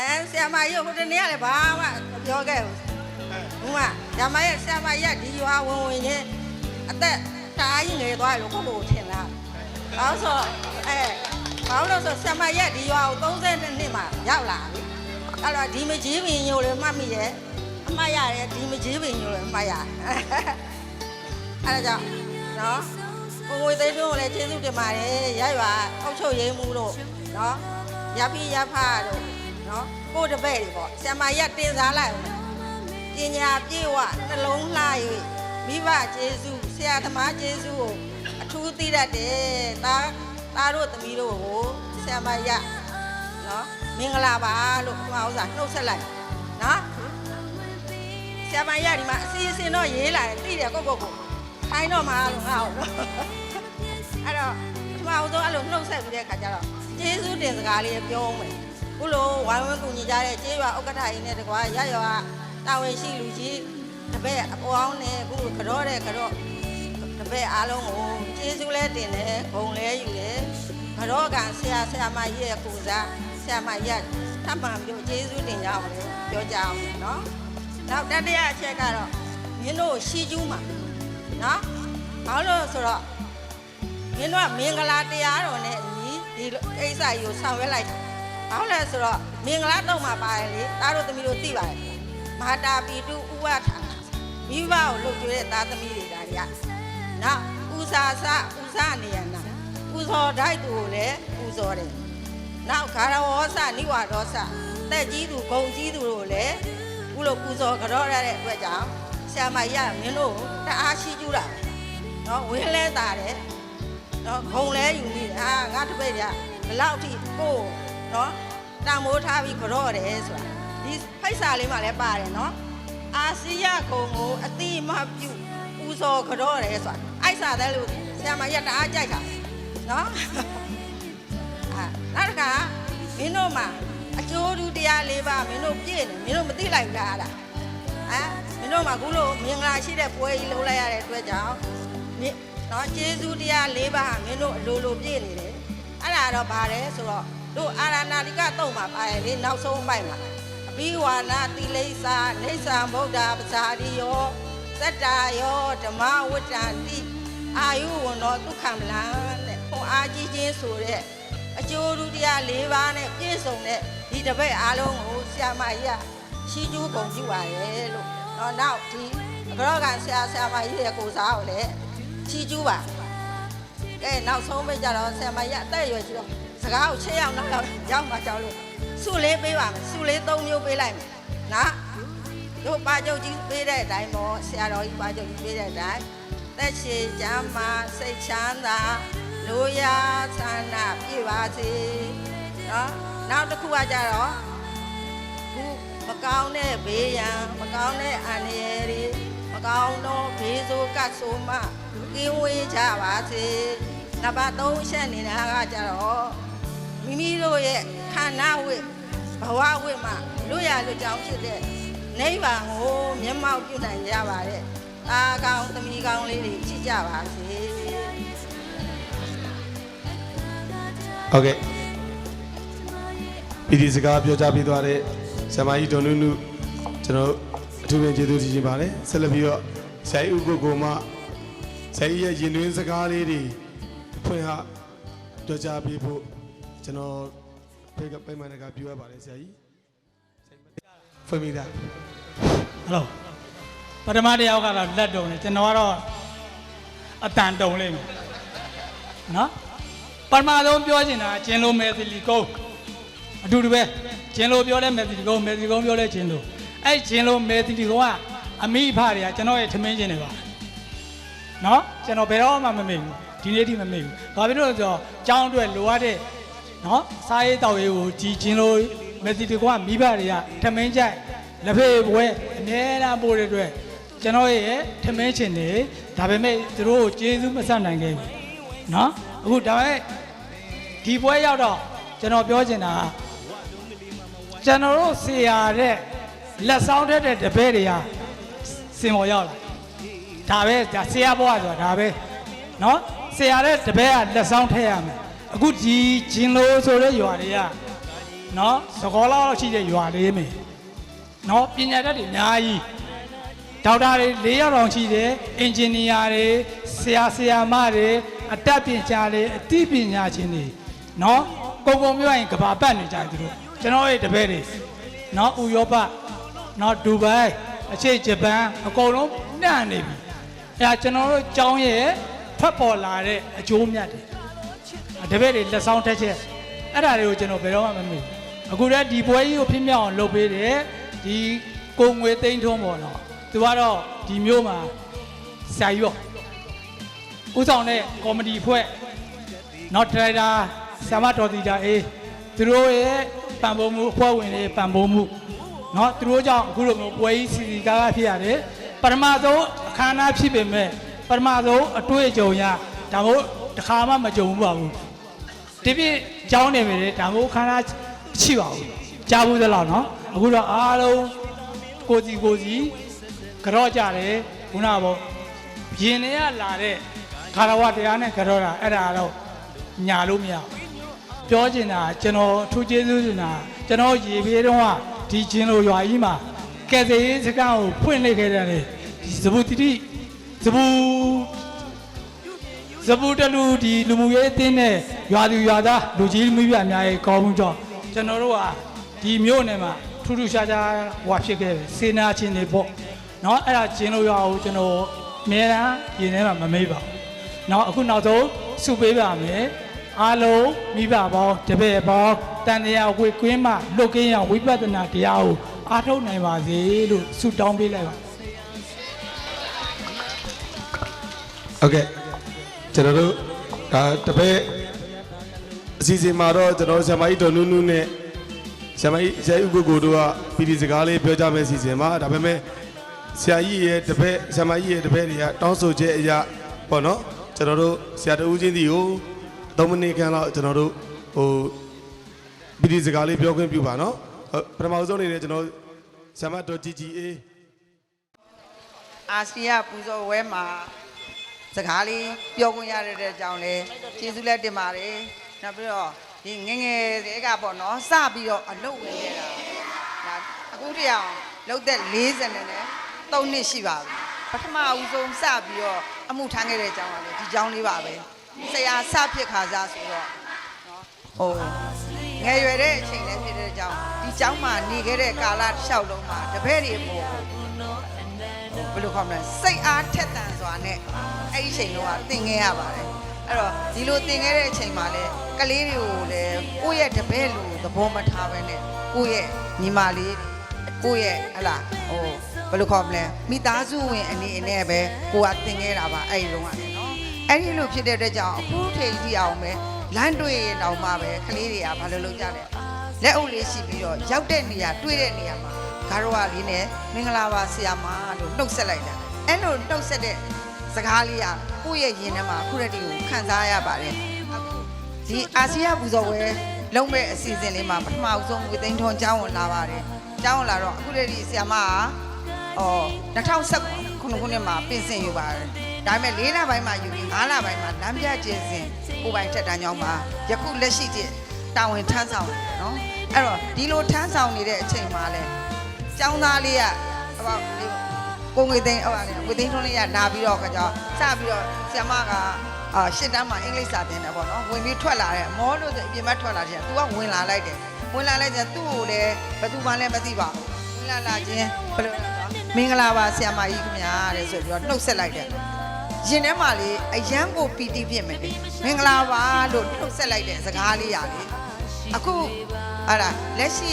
အဲဆရာမကြီးကဟိုတနေ့ကလည်းဘာမှမပြောခဲ့ဘူးဘုမဆရာမရဲ့ဆရာမကြီးကဒီရွာဝင်ဝင်ချင်းအသက်တအားကြီးငယ်သွားတယ်လို့ကိုယ့်ကိုယ်ထင်လားဘာလို့ဆိုအဲဘာလို့ဆိုဆရာမကြီးကဒီရွာကို30နှစ်မှရောက်လာပြီအဲ့တော့ဒီမကြီးပင်ညိုလည်းမှတ်မိရဲ့အမှားရတယ်ဒီမကြီးပင်ညိုလည်းမှတ်ရအဲ့ဒါကြောင့်နော်ကိုငွေသိန်းတို့ကိုလည်းကျေးဇူးတင်ပါတယ်ရရွာအောက်ချုပ်ရေးမှုတို့နော်ရပိရဖတို့ နော်ကိုတပည့်တွေပေါ့ဆရာမကြီးကတင်စားလိုက်အောင်ပညာပြေဝနှလုံးလှ၍မိဘကျေးဇူးဆရာသမားကျေးဇူးကိုအထူးသိတတ်တယ်ဒါသားတို့သမီးတို့ကိုဆရာမကြီးကနော်မင်္ဂလာပါလို့ဒီမှာဥစ္စာနှုတ်ဆက်လိုက်နော်ဆရာမကြီးကဒီမှာအစီအစဉ်တော့ရေးလာတယ်သိတယ်ကိုယ့်ကိုယ်ကိုခိုင်းတော့မှာလို့ငါ့ကိုနော်အဲ့တော့ပထမဦးဆုံးအဲ့လိုနှုတ်ဆက်ပြီးတဲ့ခါကျတော့ကျေးဇူးတင်စကားလေးပြောမယ်ခုလို ဝိုင်းဝန်းကူညီကြတဲ့ကျေးရွာဥက္ကဋ္ဌကြီးနဲ့တကွာရရွာတာဝန်ရှိလူကြီးတပည့်အပေါင်းနဲ့ခုလိုကြောတဲ့ကြောတပည့်အားလုံးကိုကျေးဇူးလဲတင်တယ်ဂုဏ်လဲယူတယ်ကြောကဆရာဆရာမကြီးရဲ့ကိုစားဆရာမကြီးကထပ်မံပြောကျေးဇူးတင်ကြအောင်လို့ပြောကြအောင်နော်နောက်တတိယအချက်ကတော့မင်းတို့ရှီကျူးမှာနော်ဘာလို့လဲဆိုတော့မင်းတို့ကမင်္ဂလာတရားတော်နဲ့အညီဒီကိစ္စကြီးကိုဆောင်ရွက်လိုက်တာ။ ဘာလို့လဲဆိုတော့မင်္ဂလာတော့မှာပါတယ်လေ။သားတို့သမီးတို့သိပါတယ်။မဟာတာပီတုဥဝထာမိဘကိုလှုပ်ကြွေးတဲ့သားသမီးတွေဒါတွေက။နောက်ဥစာစဥစာနေရနာပူဇော်ဓာတ်သူကိုလည်းပူဇော်တယ်။နောက်ဂါရဝောစနိဝါဒောစတက်ကြီးသူဂုံကြီးသူတို့ကိုလည်းခုလိုပူဇော်ကြောရတဲ့အတွက်ကြောင့်ဆရာမကြီးကမင်းတို့ကိုတအားရှိကျူးတာ။နော်ဝင်းလဲတာတယ်နော်ခုံလဲယူမိတယ်ဟာငါတပည့်ကဘလောက်ထိကိုယ် နော်တံမိုးထားပြီးကြော့တယ်ဆိုတာဒီဖိုက်စာလေးမှလည်းပါတယ်နော်အာစီယခုံကိုအတိမပြုပူဇော်ကြော့တယ်ဆိုတာအိုက်စာတဲ့လို့ဆရာမရက်တအားကြိုက်တာနော်အာနောက်တစ်ခါမင်းတို့မှာအကျိုးတူတရားလေးပါမင်းတို့ပြည့်နေမင်းတို့မသိလိုက်ဘူးလားအဲ့ဒါဟမ်မင်းတို့မှာခုလိုမင်္ဂလာရှိတဲ့ပွဲကြီးလုပ်လိုက်ရတဲ့အတွက်ကြောင့်မြင့်နော်ကျေးဇူးတရား၄ပါးဟာမင်းတို့အလိုလိုပြည့်နေတယ်အဲ့ဒါတော့ဗါတယ်ဆိုတော့ တို့အာရဏာတိကတော့မှာပါရဲ့လေနောက်ဆုံးပိုက်မှာအဘိဝါနာတိလိစ္ဆာနေသံဗုဒ္ဓပဇာတိယောသတ္တာယောဓမ္မဝတ္တန္တိအာယုဝန္တောဒုက္ခမလံတဲ့ဟောအားကြီးခြင်းဆိုတဲ့အကျိုးတူတရား၄ပါးနဲ့ပြည့်စုံတဲ့ဒီတစ်ပတ်အားလုံးကိုဆရာမကြီးကရှိကျူးကုန်ပြုပါရဲ့လို့တော့နောက်ဒီအကြောကဆရာဆရာမကြီးရဲ့ကိုယ်စားကိုလည်းချီကျူးပါကဲနောက်ဆုံးပဲကြတော့ဆရာမကြီးအသက်အရွယ်ကြီးတော့စ ကားကိုချစ်အောင်နောက်တော့ရောက်မှကြောက်လို့စုလေးပေးပါမယ်စုလေး၃မျိုးပေးလိုက်မယ်နော်တို့ပါကြုတ်ကြီးပေးတဲ့အတိုင်းပေါ့ဆရာတော်ကြီးပါကြုတ်ကြီးပေးတဲ့အတိုင်းသက်ရှိချမ်းသာစိတ်ချမ်းသာလူရာဆန္ဒပြည့်ပါစေနော်နောက်တစ်ခုကကြတော့ခုမကောင်းတဲ့ဘေးရန်မကောင်းတဲ့အန္တရာယ်တွေမကောင်းသောဘေးဆိုးကတ်ဆိုးမှကင်းဝေးကြပါစေနံပါတ်3ရှက်နေတာကကြတော့ မိမိတို့ရဲ့ခန္ဓာဝိဘဝဝိမှာလွတ်ရလွတ်ကြောင်းဖြစ်တဲ့နိဗ္ဗာန်ကိုမျက်မှောက်ပြုနိုင်ကြပါတဲ့အာကောင်းသမီးကောင်းလေးတွေချစ်ကြပါစေဟုတ်ကဲ့ပြည်ဒီစကားပြောကြားပြီးသွားတဲ့ဆရာမကြီးဒေါ်နုနုကျွန်တော်အထူးပင်ကျေးဇူးတင်ပါတယ်ဆက်လက်ပြီးတော့ဆရာကြီးဦးကိုကိုမဆရာကြီးရဲ့ရင်တွင်းစကားလေးတွေဖွင့်ဟပြောကြားပေးဖို့ ကျွန်တော်ဖိတ်ကပိတ်မှန်တကပြောရပါတယ်ဆရာကြီးဖွင့်မိသားဟယ်လိုပထမတစ်ယောက်ကတော့လက်တုံတယ်ကျွန်တော်ကတော့အတန်တုံလိမ့်မယ်နော်ပထမဆုံးပြောချင်တာဂျင်လိုမယ်သလီကုန်းအတူတူပဲဂျင်လိုပြောတဲ့မယ်သလီကုန်းမယ်သလီကုန်းပြောတဲ့ဂျင်လိုအဲ့ဂျင်လိုမယ်သလီကုန်းကအမိအဖတွေကကျွန်တော်ရဲ့ထမင်းချင်းတွေပါနော်ကျွန်တော်ဘယ်တော့မှမမေ့ဘူးဒီနေ့ထိမမေ့ဘူးဘာဖြစ်လို့လဲဆိုတော့ကျောင်းအတွက်လိုအပ်တဲ့ နော်စားရေးတောက်ရေးကိုကြည်ချင်းလို့မက်ဆီတကွာမိဘတွေကထမင်းကြိုက်လက်ဖေးပွဲအများအားပို့တဲ့အတွက်ကျွန်တော်ရဲ့ထမင်းချင်နေဒါပေမဲ့သူတို့ကိုကျေးဇူးမဆက်နိုင်ခဲ့ဘူးနော်အခုဒါပေမဲ့ဒီပွဲရောက်တော့ကျွန်တော်ပြောချင်တာကျွန်တော်တို့ဆရာတဲ့လက်ဆောင်ထက်တဲ့တပည့်တွေဟာစင်ပေါ်ရောက်လာဒါပဲဆရာဘွားဆိုတာဒါပဲနော်ဆရာတဲ့တပည့်ကလက်ဆောင်ထက်ရမယ် အခုဒီဂျင်လိုဆိုတဲ့ရွာတွေကနော်သကောလောက်ရှိတဲ့ရွာလေးမယ်နော်ပညာတတ်တွေအများကြီးဒေါက်တာတွေ၄ယောက်တောင်ရှိတယ်အင်ဂျင်နီယာတွေဆရာဆရာမတွေအတတ်ပညာတွေအသိပညာရှင်တွေနော်ကုန်ကုန်ပြောရင်ကဘာပတ်နေကြတယ်သူတို့ကျွန်တော်ရဲ့တပည့်တွေနော်ဥရောပနော်ဒူဘိုင်အရှေ့ဂျပန်အကုန်လုံးနှံ့နေပြီအဲဒါကျွန်တော်တို့ကျောင်းရဲ့ထွက်ပေါ်လာတဲ့အကျိုးမြတ်တွေ တပည့်တွေလက်ဆောင်ထက်ချက်အဲ့ဒါတွေကိုကျွန်တော်ဘယ်တော့မှမမေ့ဘူးအခုတည်းဒီပွဲကြီးကိုဖြစ်မြောက်အောင်လုပ်ပေးတယ်ဒီကိုငွေသိန်းထုံးပေါ့နော်သူကတော့ဒီမျိုးမှာဆရာကြီးပေါ့ဦးဆောင်တဲ့ကော်မတီဖွဲ့နော်ဒရိုက်တာဆမတော်တီတာအေးသူတို့ရဲ့ပံ့ပိုးမှုအဖွဲ့ဝင်တွေပံ့ပိုးမှုနော်သူတို့ကြောင့်အခုလိုမျိုးပွဲကြီးစီစီကားကားဖြစ်ရတယ်ပထမဆုံးအခမ်းအနားဖြစ်ပေမဲ့ပထမဆုံးအတွေ့အကြုံရဒါမို့ တစ်ခါမှမကြုံဘူးပါဘူးဒီပြည့်ကြောင်းနေပြီလေဒါမို့ခန္ဓာရှိပါဘူးကြားဘူးသလားနော်အခုတော့အားလုံးကိုစီကိုစီကြော့ကြတယ်ခုနကပေါ့ရင်ထဲကလာတဲ့ခါရဝတရားနဲ့ကြော့တာအဲ့ဒါတော့ညာလို့မရဘူးပြောချင်တာကျွန်တော်ထူးကျေးဇူးတင်တာကျွန်တော်ရေဘေးတုန်းကဒီဂျင်းလိုရွာကြီးမှာကဲစေးစကားကိုဖွင့်လိုက်ခဲ့တယ်လေဒီဇဘူတိတိဇဘူ ဇပူတလူဒီလူမှုရေးအသင်းနဲ့ရွာသူရွာသားလူကြီးမိဘအများကြီးကောင်းမှုကြောင့်ကျွန်တော်တို့ကဒီမြို့နယ်မှာထူးထူးခြားခြားဟွာဖြစ်ခဲ့တယ်စေနာချင်းတွေပေါ့เนาะအဲ့ဒါကျင်းလို့ရအောင်ကျွန်တော်အများအားရင်ထဲမှာမမေ့ပါဘူးเนาะအခုနောက်ဆုံးစုပေးပါမယ်အားလုံးမိဘပေါင်းတပည့်ပေါင်းတန်တရားဝေကွင်းမှလွတ်ကင်းရဝိပဿနာတရားကိုအားထုတ်နိုင်ပါစေလို့ဆုတောင်းပေးလိုက်ပါ ဟုတ်ကဲ့ ကျွန်တော်တို့ဒါတပည့်အစီအစဉ်မှာတော့ကျွန်တော်ဆရာမကြီးတော်နုနုနဲ့ဆရာမကြီးဆရာကြီးဥက္ကိုကိုတို့ကပီဒီစကားလေးပြောကြမယ့်အစီအစဉ်မှာဒါပေမဲ့ဆရာကြီးရဲ့တပည့်ဆရာမကြီးရဲ့တပည့်တွေကတောင်းဆိုချက်အရာပေါ့နော်ကျွန်တော်တို့ဆရာတဦးချင်းစီကို3မိနစ်ခန့်လောက်ကျွန်တော်တို့ဟိုပီဒီစကားလေးပြောခွင့်ပြုပါနော်ဟုတ်ပထမဆုံးအနေနဲ့ကျွန်တော်ဆရာမတော် GGA အာဆီယပူဇော်ဝဲမှာ စကားလေးပြောခွင့်ရတဲ့အကြောင်းလဲကျေးဇူးလက်တင်ပါတယ်နောက်ပြီးတော့ဒီငယ်ငယ်တွေကပေါ့နော်စပြီးတော့အလုပ်ဝင်ခဲ့တာဒါအခုတည်းအောင်လုပ်သက်40နဲ့နဲ့3နှစ်ရှိပါပြီပထမအဦးဆုံးစပြီးတော့အမှုထမ်းခဲ့တဲ့အကြောင်းကလည်းဒီကြောင်းလေးပါပဲဆရာစဖြစ်ခါစားဆိုတော့နော်ဟိုငယ်ရွယ်တဲ့အချိန်လည်းဖြစ်တဲ့အကြောင်းဒီကြောင်းမှာနေခဲ့တဲ့ကာလတစ်လျှောက်လုံးမှာတပည့်တွေပေါ့ ဘယ်လိုခေါ်မလဲစိတ်အားထက်သန်စွာနဲ့အဲ့ဒီအချိန်တော့သင်ခဲ့ရပါတယ်အဲ့တော့ဒီလိုသင်ခဲ့တဲ့အချိန်မှာလဲကလေးတွေကိုလည်းကိုယ့်ရဲ့တပည့်လူသဘောမထားဘဲနဲ့ကိုယ့်ရဲ့ညီမလေးကိုယ့်ရဲ့ဟလာဟိုဘယ်လိုခေါ်မလဲမိသားစုဝင်အနေနဲ့ပဲကိုကသင်ခဲ့တာပါအဲ့ဒီတော့ကလည်းနော်အဲ့ဒီလိုဖြစ်တဲ့အတွက်ကြောင့်အခုထိန်ကြည့်အောင်ပဲလမ်းတွေ့ရင်တော့မှပဲကလေးတွေကဘာလို့လုပ်ကြလဲလက်အုပ်လေးရှိပြီးတော့ရောက်တဲ့နေရာတွေ့တဲ့နေရာမှာ ဂါရဝလေးနဲ့မင်္ဂလာပါဆရာမလို့နှုတ်ဆက်လိုက်တာအဲ့လိုနှုတ်ဆက်တဲ့စကားလေးကကိုယ့်ရဲ့ရင်ထဲမှာအခုတည်းကိုခံစားရပါတယ်အခုဒီအာဆီယပူဇော်ဝဲလုံးမဲ့အစီအစဉ်လေးမှာပထမအဆုံးဝေသိန်းထွန်ကျောင်းဝင်လာပါတယ်ကျောင်းဝင်လာတော့အခုတည်းဒီဆရာမကအော်2019ခုနှစ်မှာပြင်ဆင်ယူပါတယ်ဒါပေမဲ့၄လပိုင်းမှာယူပြီး၅လပိုင်းမှာလမ်းပြကျင်းစဉ်ကိုပိုင်ထက်တန်းကျောင်းမှာယခုလက်ရှိကျတာဝန်ထမ်းဆောင်နေတယ်နော်အဲ့တော့ဒီလိုထမ်းဆောင်နေတဲ့အချိန်မှာလဲ ကျောင်းသားလေးကဟိုကိုငွေသိန်းဟိုငွေသိန်းထွန်းလေးကနာပြီးတော့ခကြောင်းစပြီးတော့ဆရာမကအာရှစ်တန်းမှာအင်္ဂလိပ်စာသင်တယ်ပေါ့နော်ဝင်ပြီးထွက်လာတယ်မောလို့ဆိုအပြင်ဘက်ထွက်လာတယ်သူကဝင်လာလိုက်တယ်ဝင်လာလိုက်ကျသူ့ကိုလည်းဘယ်သူမှလည်းမသိပါဘူးဝင်လာလာချင်းဘယ်လိုလဲနော်မင်္ဂလာပါဆရာမကြီးခင်ဗျာတဲ့ဆိုပြီးတော့နှုတ်ဆက်လိုက်တယ်ရင်ထဲမှာလေအရန်ကိုပီတိဖြစ်မယ်လေမင်္ဂလာပါလို့နှုတ်ဆက်လိုက်တဲ့စကားလေးရလေအခုဟာလက်ရှိ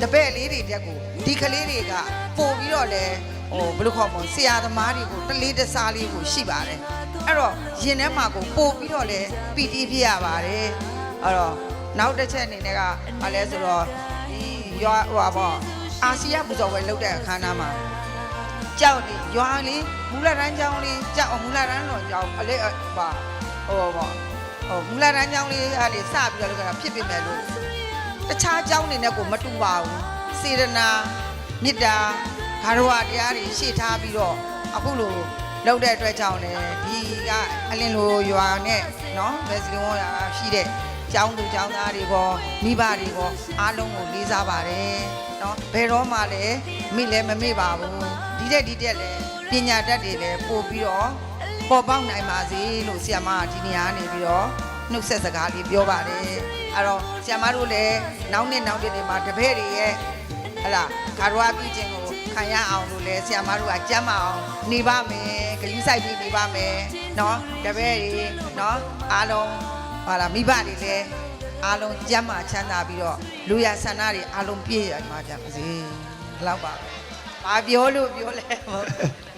တပည့်လေးတွေတက်ကို ဒီကလေးတွေကပို့ပြီးတော့လဲဟိုဘယ်လိုခေါ်မလဲဆရာသမားတွေကိုတလေးတစားလေးကိုရှိပါတယ်အဲ့တော့ရင်ထဲမှာကိုပို့ပြီးတော့လဲပီတိဖြစ်ရပါတယ်အဲ့တော့နောက်တစ်ချက်အနေနဲ့ကဘာလဲဆိုတော့ဒီရွာဟိုပါပေါ့အာဆီယပူဇော်ပွဲလုပ်တဲ့အခမ်းအနားမှာကြောက်နေရွာလေးမူလတန်းကျောင်းလေးကြောက်မူလတန်းတော်ကျောင်းအလေးပါဟိုပေါ့ဟိုမူလတန်းကျောင်းလေးအားလေးစပြီးတော့လုပ်ကြတာဖြစ်ပေမဲ့လို့တခြားကျောင်းတွေနဲ့ကိုမတူပါဘူး စေတနာမေတ္တာဂါရဝတရားတွေရှေ့ထားပြီးတော့အခုလိုလုပ်တဲ့အတွက်ကြောင့်လည်းဒီကအလင်းလိုရွာနဲ့နော်ဘယ်စကင်ဝရရှိတဲ့ကျောင်းသူကျောင်းသားတွေပေါ်မိဘတွေပေါ်အားလုံးကိုလေးစားပါတယ်နော်ဘယ်တော့မှလည်းမိလည်းမမေ့ပါဘူးဒီတဲ့ဒီတဲ့လည်းပညာတတ်တွေလည်းပို့ပြီးတော့ပေါ်ပေါက်နိုင်ပါစေလို့ဆရာမကဒီနေရာနေပြီးတော့နှုတ်ဆက်စကားလေးပြောပါတယ်အဲ့တော့ဆရာမတို့လည်းနောက်နှစ်နောက်နှစ်တွေမှာတပည့်တွေရဲ့ ဟလာကာရဝပြုခြင်းကိုခံရအောင်လို့လဲဆရာမတို့ကကြမ်းမအောင်နေပါမယ်ဂရုစိုက်ပြီးနေပါမယ်เนาะတပည့်တွေเนาะအားလုံးဟာလာမိဘတွေလည်းအားလုံးကြမ်းမချမ်းသာပြီးတော့လူရဆန္ဒတွေအားလုံးပြည့်ရမှာကြပါစေဘယ်လောက်ပါပဲဘာပြောလို့ပြောလဲမဟုတ်ဘူး